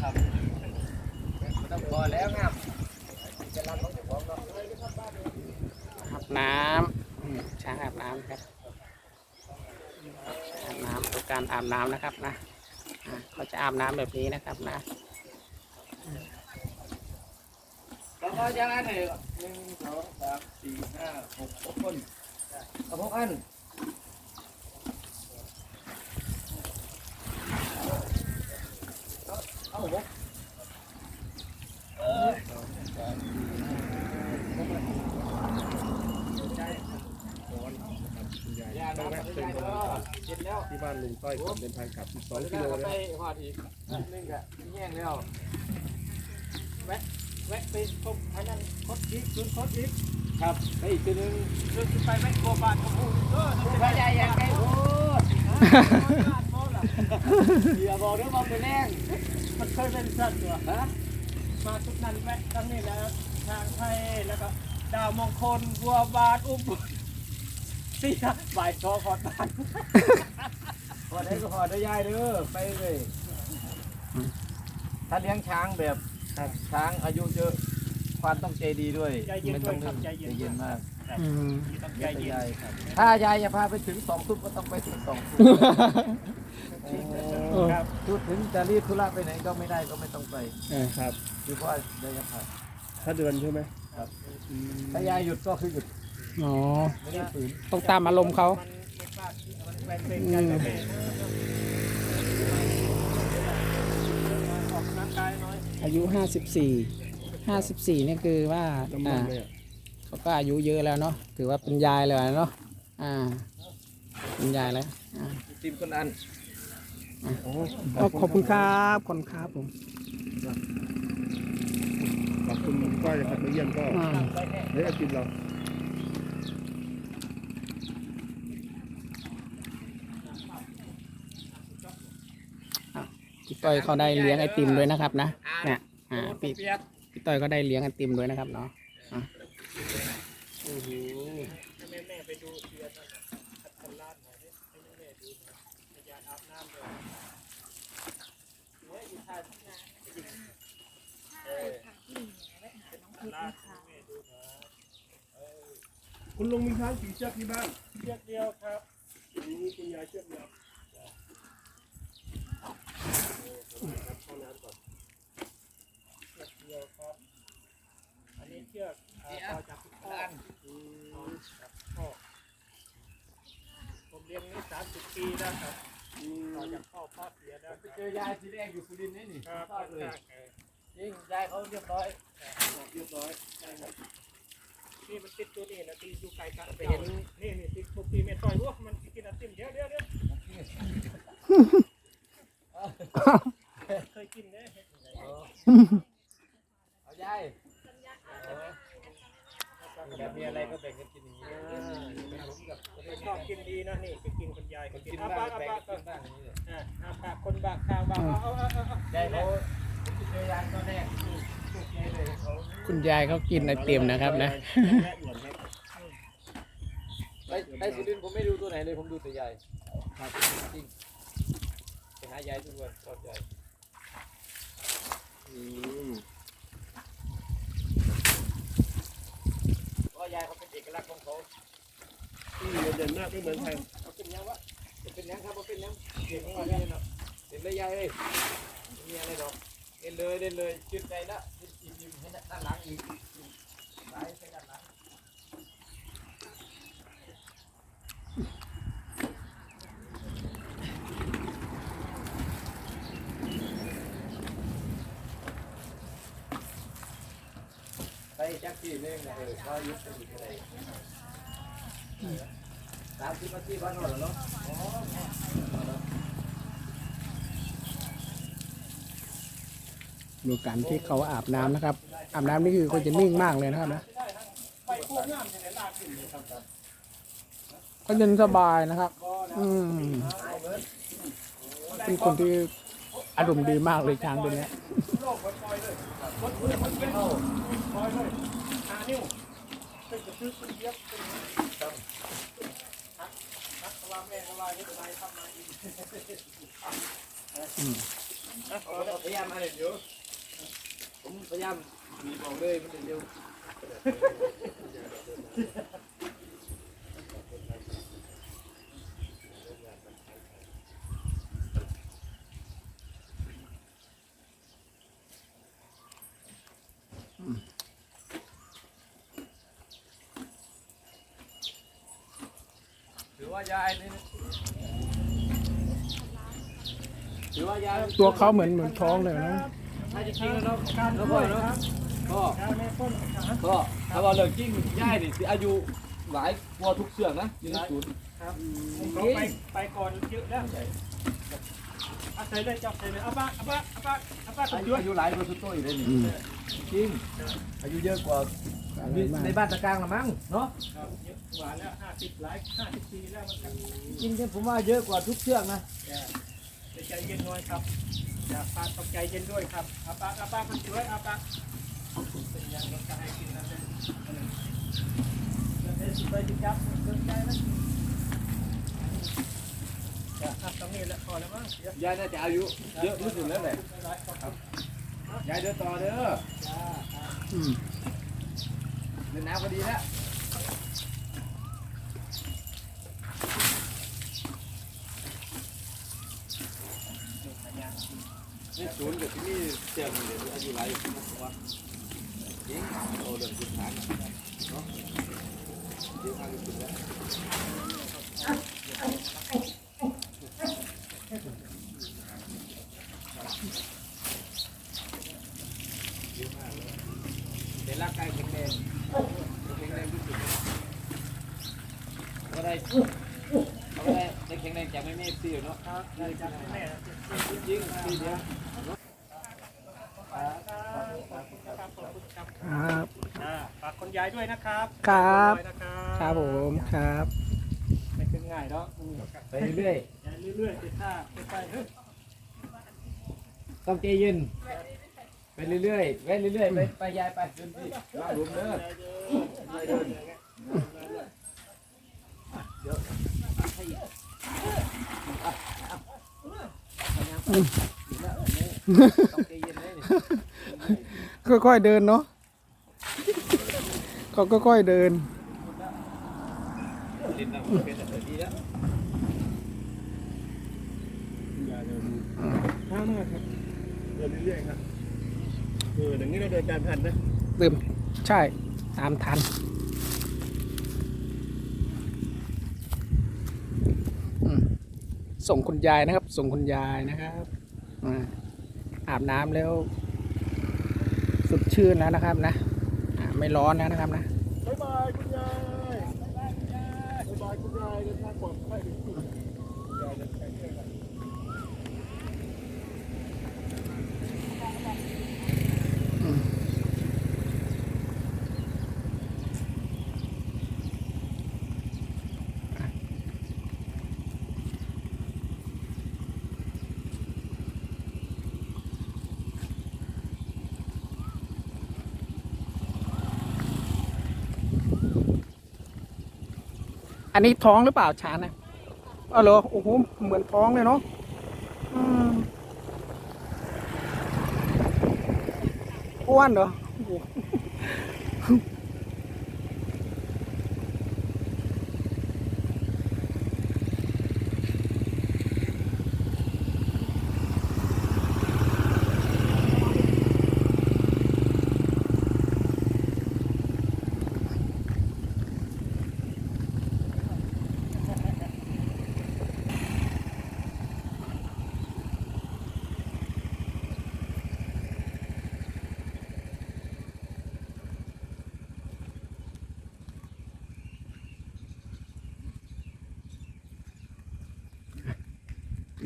ครับต้องพอแล้วงามจะรันของเจ้าของเนาะอาบน้ำช้างอาบน้ำครับอาบน้ำดูการอาบน้ำนะครับนะเขาจะอาบน้ำแบบนี้นะครับนะแล้วก็ยังไงหนึ่งหนึ่งสองสามสี่ห้าหกหกคนเอาหกอันเอาหก ยาน้ำเป็นคน ที่บ้านลุงต้อยก่อนเดินทางกลับอีกสองกิโลไปนะหอดอีกนึงกะแย่งแล้วแวะแวะไปพบอันนั้นคดอีกคืนคดอีกครับไปอีกทีนึงเรื่องไปแม่โคบานของผู้เออพยายามไงโอ้ อย่าบอกเรื่องมาไปแรงมันเคยเป็นสัตว์ตัวฮะมาทุกนั้นแวะทั้งนี้แล้วทางไทยแล้วก็ดาวมงคลบัวบาทอุ้มสี่บ่ายชว์พอดบานพอได้ก็พอได้ยายเด้อไปเลยถ้าเลี้ยงช้างแบบช้างอายุเยอะความต้องใจดีด้วยใจเย็นไม่ด้ต้วอยงครับใจเย็นมาก อืมต้องใจใจเย็นยายครับถ้ายายจะพาไปถึงสองทุ่มก็ต้องไปถึงสองทุ่มครับพูดถึงจะรีบธุระไปไหนก็ไม่ได้ก็ไม่ต้องไปเออครับ คือเพราะว่าระยะทางถ้าเดินใช่ไหมถ้ายายหยุดก็คือหยุดอ๋อไม่ได้ฝืนต้องตามอารมณ์เขามันไม่พลาดมันแบ่งเป็นกันแล้วแม่ออกกำลังกายน้อยอายุห้าสิบสี่ห้าสิบสี่นี่คือว่าน้ำมัอ่านเลยอะ เขาก็อายุเยอะแล้วเนาะถือว่าเป็นยายเลยเนาะอ่าเป็นยายแล้วอ่าทีมคนอันโอ้อ๋อขอบคุณครับขอบคุณครับผมขอบคุณก็จะขับมาเยี่ยมก็อ่าเดี๋ยวจะกินเราพี่ต้อยเขาได้เลี้ยงไอติมด้วยนะครับนะเนี่ยอ่าพี่พี่ต้อยก็ได้เลี้ยงไอติมด้วยนะครับเนาะอะ แม่แม่ไปดูเดือนนั่นน่ะคัดกันลาดหน่อยดิให้แม่แม่ดูหน่อยพยานอาบน้ำเลยเฮ้ยอีท่าลาดให้แม่ดูหน่อย คุณลุงมีช้างกี่เชือกที่บ้าน เชือกเดียวครับนี่คุณยายเชือกเดียวเชือกเดียวครับ อันนี้เชือกอ่าต่อจากพี่พ่ออืมครับพ่อผมเลี้ยงนี่สามสิบปีแล้วครับต่อจากพ่อพ่อเสียแล้วคไปรับเจอยายทีแรกอยู่สุรินทร์นี่นี่ครับชอบเลยข้างๆเออจริงยายเขาเรียบร้อยเรียบร้อยใช่ครับ นี่มันติดตัวนี่นะที่อยู่ไกลกันไปเห็นนี่นี่ติดพวกที่ไม่ต่อยรู้วมันกินไอติมเดี๋ยวเดี๋ยวเดี๋ยวเคยกินเนี่ยเอายายแบบมีอะไรก็แบ่งกันกินอย่างนี้ชอบกินดีนะนี่ไปกินคนยายคนกินอาบ้าปางกอาแบ่งปากกินบ้างอย่างนี้เลยอ่าปากคนบากข้างบากเอาเอาเอาเอายายเขาเจอยายตอนแรก ลูกยายเลยเขาคุณยายเขากินไอติมนะครับนะ ไปไปสุรินทร์ผมไม่ดูตัวไหนเลยผมดูแต่ยายครับจริงไปหายายทุกวันชอบยายอืมเพราะยายเขาเป็นเอกลักษณ์ของเขาที่เด่นมากไม่เหมือนใครเขาเป็นยังวะเป็นยังครับเขาเป็นยังเก่งของเราเนี่ยเนาะเห็นเลยยายเอ้ยไม่มีอะไรหรอกเล่นเลยเล่นเลยชื่นใจละยิ้มยิ้มยิ้มให้ด้านหลังอีกซ้ายไปด้านหลังไปจักรีเล่นนะ เออก็ยึดไปอยู่ที่ไหนสามสิบนาทีบ้านเราเหรอเนาะ ดูการที่เขาอาบน้ำนะครับ อาบน้ำนี่คือเขาจะนิ่งมากเลยนะครับนะกน้ำเย็นสบายนะครับ อืมเป็นคนที่อารมณ์ดีมากเลยช้างตัวเนี้ยโลกปล่อยเลยวัดพื้นมั บอกเลยมันเร็วถือว่ายายนี่ถือว่ายายตัวเขาเหมือนเหมือนท้องเลยนะถ้าจริงแล้วเนาะแล้วก็เนาะ ก็ข้าวในต้นขาก็ถ้าว่าเรื่องจริงยายนี่สิอายุหลายกว่าทุกเสือกนะอยืนศูนย์ครับเขาไปไปก่อนเยอะแล้วเอาใส่เลยจับใส่เลยเอาปะเอาปะเอาปะเอาปะอาอายุยุอายุหลายกว่าสุดโต้อยู่เลยนี่อืมจริงอายุเยอะกว่าในบ้านตะกลางละมั้งเนาะครับเยอะกว่าแล้วห้าสิบหลายห้าสิบปีแล้วมันกันจริงๆผมว่าเยอะกว่าทุกเชือกนะจะใจเย็นหน่อยครับอย่าปากต้องใจเย็นด้วยครับเอาปากเอาปากมันช่วยเอาปากเป็นอ ยายน่าจะอายุเยอะที่สุดแล้วแหละครับยายเดินต่อเด้ออืมเดินน้ำก็ดีแล้วนี่ศูนย์กับที่นี่เจียมเลยอายุหลายอยู่นะผมว่นจุดฐานเนาะเดี๋ยวทา งจุดแล้วเป็นร่างกายแข็งแรงแข็งแร ด้วยนะครับครับฝากนยายนะครับ ครับผมครับไม่เป็นง่ายเนาะอืมไปเรื่อยยายเรื่อยๆไปท่าไปไปเฮ้ยๆต้องใจเย็นไปเรื่อยๆไปเรื่อยๆไปไปยายไปเดินที่บ้านหลุมเด้อต้องใจเย็นเลยนี่ค่อยๆเดินเนาะ เขาก็ค่อยเดินถ้ามากครับเดินเรื่อยๆครับเอออย่างนี้เราเดินตามทันนะเติมใช่ตามทันส่งคุณยายนะครับ ส่งคุณยายนะครับอาอาบน้ำแล้วสดชื่นแล้วนะครับนะ ไม่ร้อนนะครับนะบ๊ายบายคุณยายบ๊ายบายคุณยาย บ๊ายบายคุณยายเดินทางปลอดภัยถึงจุดณยายเดินทางเที่ยวกัน อันนี้ท้องหรือเปล่าชานนะอ๋อเหรอโอ้โหเหมือนท้องเลยเนาะอ้วนเหรอ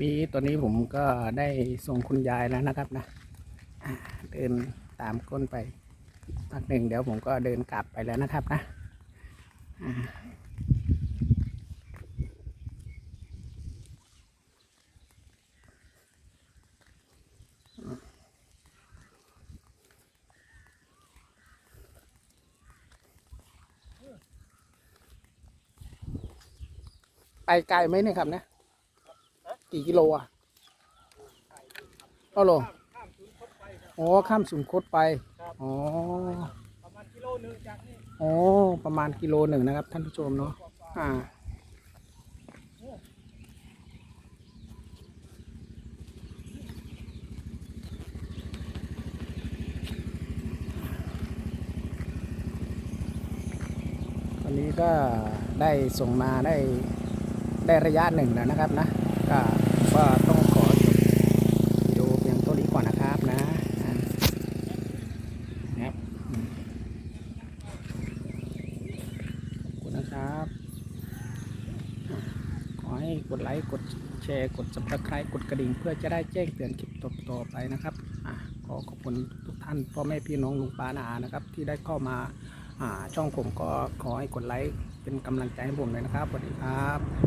นี่ตอนนี้ผมก็ได้ส่งคุณยายแล้วนะครับนะเดินตามก้นไปพักหนึ่งเดี๋ยวผมก็เดินกลับไปแล้วนะครับนะไปไกลไหมเนี่ยครับเนี่ย กี่กิโลอะไก่อ๋อเหรอข้ามข้ามศูนย์คดไปครับอ๋อข้ามสุนคตไปครับอ๋อประมาณกิโลหนึงจากนี่อ๋อประมาณกิโลหนึ่งนะครับ ท่านผู้ชมเนาะอ่าวันนี้ก็ได้ส่งมาได้ได้ระยะหนึ่งแล้วนะครับนะ ก็ก็ต้องขอจบวิดีโอเพียงตัวนี้ก่อนนะครับนะนะครับขอบคุณนะครับ ขอให้กดไลค์กดแชร์กด subscribe กดกระดิ่ง เพื่อจะได้แจ้งเตือนคลิปต่อไปนะครับอขอขอบคุณทุกท่านพ่อแม่พี่น้องลุงป้านาอานะครับ ที่ได้เข้ามาอ่าช่องผมก็ขอให้กดไลค์เป็นกำลังใจให้ผมเลยนะครับสวัสดีครับ